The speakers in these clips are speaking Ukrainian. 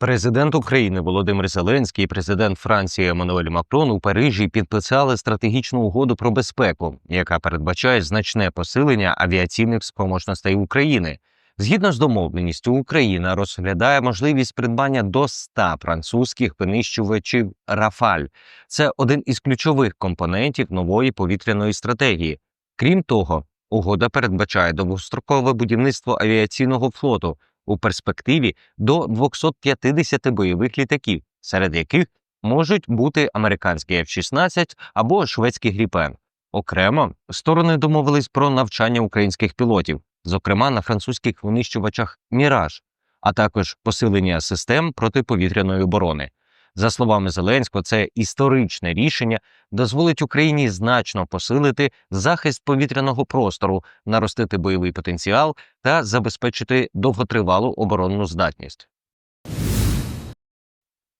Президент України Володимир Зеленський і президент Франції Еммануель Макрон у Парижі підписали стратегічну угоду про безпеку, яка передбачає значне посилення авіаційних спроможностей України. Згідно з домовленістю, Україна розглядає можливість придбання до 100 французьких винищувачів Рафаль. Це один із ключових компонентів нової повітряної стратегії. Крім того, угода передбачає довгострокове будівництво авіаційного флоту у перспективі до 250 бойових літаків, серед яких можуть бути американські F-16 або шведський Гріпен. Окремо сторони домовились про навчання українських пілотів, зокрема на французьких винищувачах Міраж, а також посилення систем протиповітряної оборони. За словами Зеленського, це історичне рішення дозволить Україні значно посилити захист повітряного простору, наростити бойовий потенціал та забезпечити довготривалу оборонну здатність.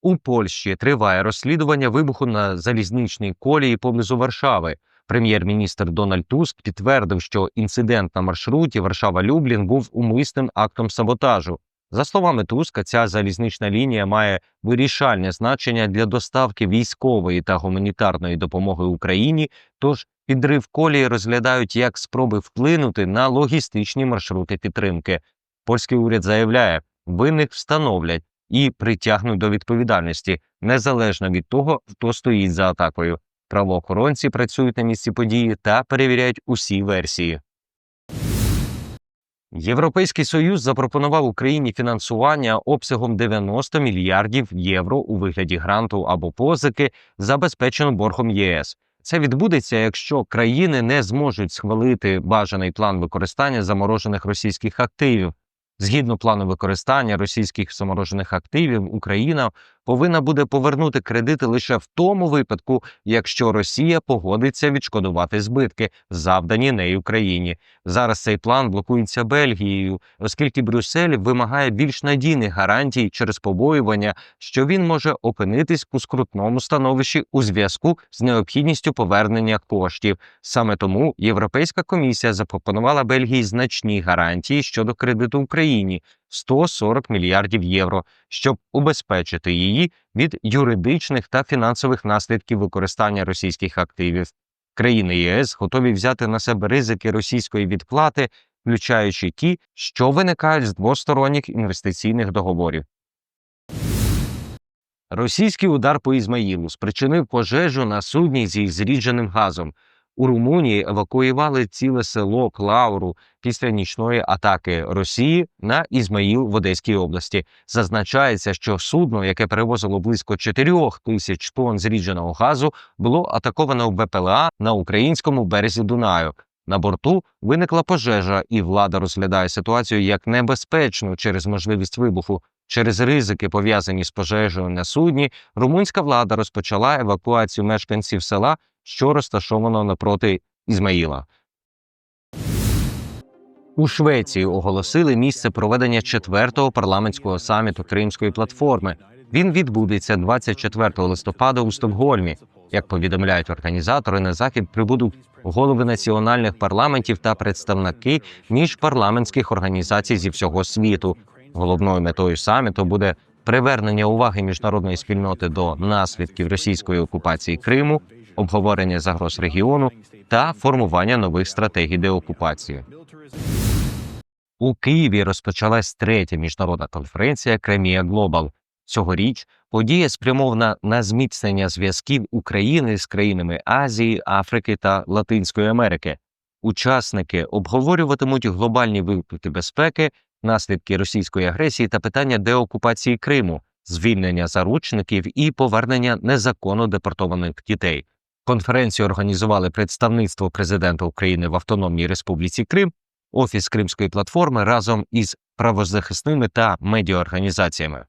У Польщі триває розслідування вибуху на залізничній колії поблизу Варшави. Прем'єр-міністр Дональд Туск підтвердив, що інцидент на маршруті Варшава-Люблін був умисним актом саботажу. За словами Туска, ця залізнична лінія має вирішальне значення для доставки військової та гуманітарної допомоги Україні. Тож підрив колії розглядають як спроби вплинути на логістичні маршрути підтримки. Польський уряд заявляє, винних встановлять і притягнуть до відповідальності незалежно від того, хто стоїть за атакою. Правоохоронці працюють на місці події та перевіряють усі версії. Європейський союз запропонував Україні фінансування обсягом 90 мільярдів євро у вигляді гранту або позики, забезпечено боргом ЄС. Це відбудеться, якщо країни не зможуть схвалити бажаний план використання заморожених російських активів. Згідно плану використання російських заморожених активів, Україна повинна буде повернути кредити лише в тому випадку, якщо Росія погодиться відшкодувати збитки, завдані нею Україні. Зараз цей план блокується Бельгією, оскільки Брюссель вимагає більш надійних гарантій через побоювання, що він може опинитись у скрутному становищі у зв'язку з необхідністю повернення коштів. Саме тому Європейська комісія запропонувала Бельгії значні гарантії щодо кредиту Україні 140 мільярдів євро, щоб убезпечити її від юридичних та фінансових наслідків використання російських активів. Країни ЄС готові взяти на себе ризики російської відплати, включаючи ті, що виникають з двосторонніх інвестиційних договорів. Російський удар по Ізмаїлу спричинив пожежу на судні зі зрідженим газом. У Румунії евакуювали ціле село Клауру після нічної атаки Росії на Ізмаїл в Одеській області. Зазначається, що судно, яке перевозило близько 4 тисяч тонн зрідженого газу, було атаковано БПЛА на українському березі Дунаю. На борту виникла пожежа, і влада розглядає ситуацію як небезпечну через можливість вибуху. Через ризики, пов'язані з пожежею на судні, румунська влада розпочала евакуацію мешканців села, що розташовано напроти Ізмаїла. У Швеції оголосили місце проведення четвертого парламентського саміту Кримської платформи. Він відбудеться 24 листопада у Стокгольмі. Як повідомляють організатори, на захід прибудуть голови національних парламентів та представники міжпарламентських організацій зі всього світу. Головною метою саміту буде привернення уваги міжнародної спільноти до наслідків російської окупації Криму, обговорення загроз регіону та формування нових стратегій деокупації. У Києві розпочалась третя міжнародна конференція Кремія Глобал. Цьогоріч подія спрямована на зміцнення зв'язків України з країнами Азії, Африки та Латинської Америки. Учасники обговорюватимуть глобальні виклики безпеки, наслідки російської агресії та питання деокупації Криму, звільнення заручників і повернення незаконно депортованих дітей. Конференцію організували представництво президента України в Автономній Республіці Крим, Офіс Кримської платформи разом із правозахисними та медіаорганізаціями.